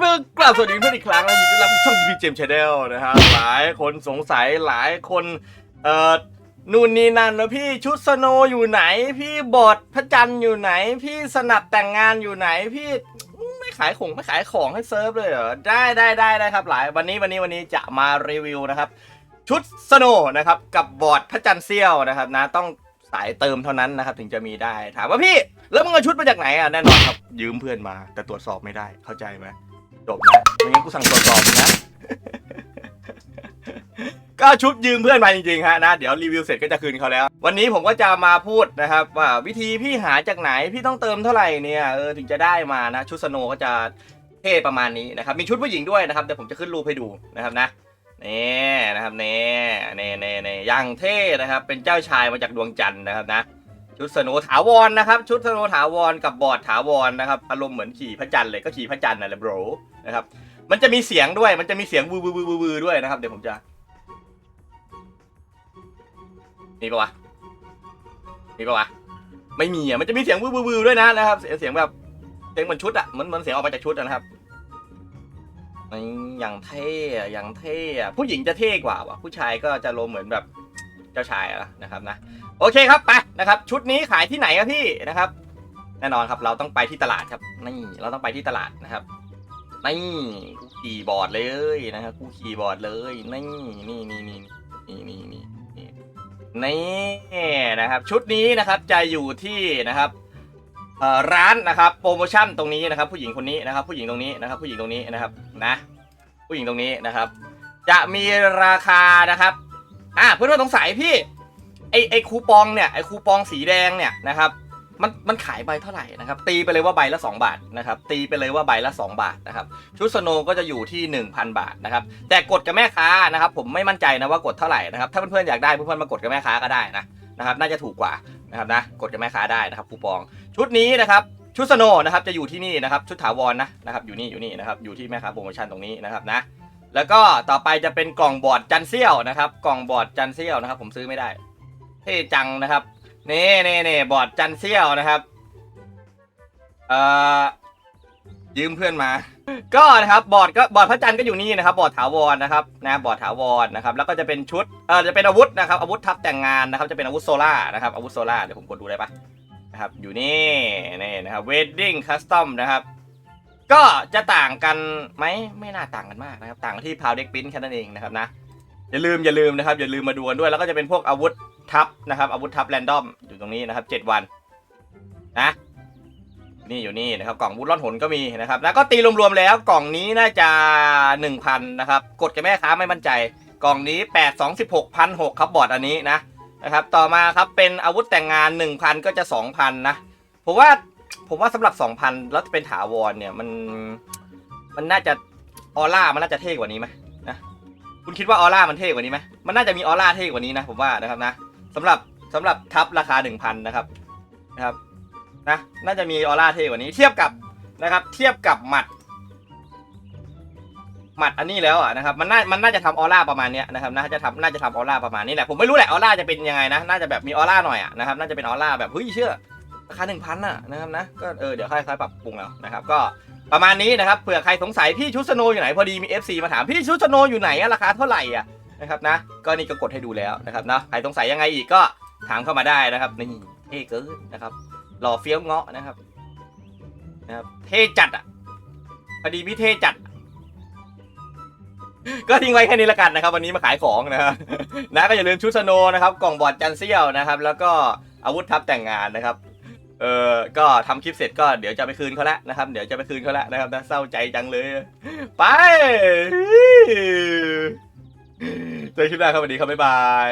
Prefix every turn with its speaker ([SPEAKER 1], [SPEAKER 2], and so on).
[SPEAKER 1] เพื่อนกลับสวัสดีเพื่อนอีกครั้งนะยินดีต้อนรับช่อง GP Gem Channel นะฮะหลายคนสงสัยหลายคนเอ่อนู่นนี่นั่นแล้วพี่ชุดสโนอยู่ไหน พี่บอดพระจันทร์อยู่ไหน พี่สนับแต่งงานอยู่ไหนพี่ไม่ขายของไม่ขายของให้เซิร์ฟเลยเหรอได้ได้ได้ได้ครับหลายวันนี้วันนี้วันนี้จะมารีวิวนะครับ ชุดสโนนะครับกับบอร์ดพระจันทร์เซี่ยวนะครับนะต้องสายเติมเท่านั้นนะครับถึงจะมีได้ถามว่าพี่ แล้วมึงเอาชุดมาจากไหนอะแน่นอนครับยืมเพื่อนมา แต่ตรวจสอบไม่ได้เข้าใจไหม จบนะ ไม่งั้นกูสั่งตรวจสอบนะ ก็ชุดยืมเพื่อนมาจริงๆฮะนะ เดี๋ยวรีวิวเสร็จก็จะคืนเขาแล้ว วันนี้ผมก็จะมาพูดนะครับ ว่าวิธีพี่หาจากไหนพี่ต้องเติมเท่าไหร่เนี่ยเออถึงจะได้มานะ ชุดสโนว์ก็จะเท่ประมาณนี้นะครับ มีชุดผู้หญิงด้วยนะครับเดี๋ยวผมจะขึ้นรูปให้ดูนะครับนะนี่นะครับนี่นี่นี่นี่ยังเท่นะครับ เป็นเจ้าชายมาจากดวงจันทร์นะครับนะ ชุดสโนถาวรนะครับ ชุดสโนถาวรกับบอร์ดถาวรนะครับอารมณ์เหมือนขี่พระจันทร์เลยก็ขี่พระจันทร์นั่นแหละโบรนะครับมันจะมีเสียงด้วยมันจะมีเสียงวือวือวือวือวือด้วยนะครับเดี๋ยวผมจะมีปะวะมีปะวะไม่มีอะมันจะมีเสียงวือวือวือด้วยนะนะครับ เสียงแบบเสียงเหมือนชุดอะเหมือนเหมือนเสียงออกมาจากชุดนะครับอย่างเท่อะอย่างเท่ผู้หญิงจะเท่กว่าว่ะผู้ชายก็จะลมเหมือนแบบเจ้าชายอะนะครับนะ โอเคครับไปนะครับ ชุดนี้ขายที่ไหนครับพี่นะครับ แน่นอนครับเราต้องไปที่ตลาดครับนี่เราต้องไปที่ตลาดนะครับนี่กูขี่บอร์ดเลยนะครับกูขี่บอร์ดเลยนี่นี่นี่นี่นี่นี่นี่นี่นะครับ ชุดนี้นะครับจะอยู่ที่นะครับเอ่อร้านนะครับโปรโมชั่นตรงนี้นะครับ ผู้หญิงคนนี้นะครับ ผู้หญิงตรงนี้นะครับ ผู้หญิงตรงนี้นะครับนะ ผู้หญิงตรงนี้นะครับ จะมีราคานะครับ อ่าเพื่อนๆสงสัยพี่ ไอไอคูปองเนี่ยไอคูปองสีแดงเนี่ยนะครับมันมันขายใบเท่าไหร่นะครับตีไปเลยว่าใบละ 2 บาทนะครับตีไปเลยว่าใบละ 2 บาทนะครับชุดสโนก็จะอยู่ที่ 1,000 บาทนะครับแต่กดกับแม่ค้านะครับผมไม่มั่นใจนะว่ากดเท่าไหร่นะครับถ้าเพื่อนๆอยากได้เพื่อนๆมากดกับแม่ค้าก็ได้นะนะครับน่าจะถูกกว่านะครับนะกดกับแม่ค้าได้นะครับคูปอง ชุดนี้นะครับชุดสโนนะครับจะอยู่ที่นี่นะครับชุดถาวรนะนะครับอยู่นี่อยู่นี่นะครับอยู่ที่แม่ค้าโปรโมชั่นตรงนี้นะครับนะแล้วก็ต่อไปจะเป็นกล่องบอร์ดจันเซียวนะครับกล่องบอร์ดจันเซียวนะครับผมซื้อไม่ได้ เท่จังนะครับนี่นี่นี่บอร์ดจันเซียวนะครับเอ่อยืมเพื่อนมา ก็นะครับบอร์ดก็บอร์ดพระจันทร์ก็อยู่นี่นะครับ บอร์ดถาวรนะครับนะบอร์ดถาวรนะครับ แล้วก็จะเป็นชุดเออจะเป็นอาวุธนะครับอาวุธทับแต่งงานนะครับ จะเป็นอาวุธโซล่านะครับอาวุธโซล่าเดี๋ยวผมกดดูได้ปะนะครับอยู่นี่นี่นะครับ wedding custom นะครับก็จะต่างกันไหมไม่น่าต่างกันมากนะครับ ต่างที่ power deck pin แค่นั้นเองนะครับนะอย่าลืมอย่าลืมนะครับอย่าลืมมาดูกันด้วยแล้วก็จะเป็นพวกอาวุธ ทับนะครับ อาวุธทับแรนดอมอยู่ตรงนี้นะครับ 7 วันนะนี่อยู่นี่นะครับกล่องวุธล่อนหนก็มีนะครับ แล้วก็ตีรวมๆแล้วกล่องนี้น่าจะ 1,000นะครับกดกับแม่ค้าไม่มั่นใจกล่องนี้ 8 2 16 1 6 0ครับบอร์ดอันนี้นะนะครับต่อมาครับเป็นอาวุธแต่งงาน 1,000 ก็จะ 2,000 นะผมว่าผมว่าสำหรับ 2,000 แล้วเป็นถาวรเนี่ยมันมันน่าจะออร่ามันน่าจะเท่กว่านี้ไหมนะคุณคิดว่าออร่ามันเท่กว่านี้ไหมมันน่าจะมีออร่าเท่กว่านี้นะผมว่านะครับนะ สำหรับสำหรับทับราคา 1,000 นะครับนะครับนะน่าจะมีออร่าเท่กว่านี้ เทียบกับนะครับ เทียบกับหมัด หมัดอันนี้แล้วอะนะครับ มันน่ามันน่าจะทำออร่าประมาณเนี้ยนะครับน่าจะทำน่าจะทำออร่าประมาณนี้แหละผมไม่รู้แหละออร่าจะเป็นยังไงนะน่าจะแบบมีออร่าหน่อยอะนะครับน่าจะเป็นออร่าแบบเฮ้ยเชื่อราคาหนึ่งพันอะนะครับนะก็เออเดี๋ยวค่อยๆปรับปรุงแล้วนะครับ ก็ประมาณนี้นะครับเผื่อใครสงสัยพี่ชุดสโนอยู่ไหนพอดีมี FC มาถามพี่ชุดสโนอยู่ไหนอะราคาเท่าไหร่อะ นะครับนะ ก็นี่ก็กดให้ดูแล้วนะครับนะใครสงสัยยังไงอีกก็ถามเข้ามาได้นะครับนี่เท่เกินนะครับ หล่อเฟี้ยวเงาะนะครับนะครับ เท่จัดอะพอดีพี่เท่จัด ก็ทิ้งไว้แค่นี้ละกันนะครับ วันนี้มาขายของนะครับนะก็อย่าลืมชุดสโนว์นะครับ กล่องบอร์ดจันเซียวนะครับ แล้วก็อาวุธทับแต่งงานนะครับเออก็ทำคลิปเสร็จก็เดี๋ยวจะไปคืนเขาแล้วนะครับ เดี๋ยวจะไปคืนเขาแล้วนะครับนะเศร้าใจจังเลย ไป เจอคลิปหน้าครับวันนี้ครับบ๊ายบาย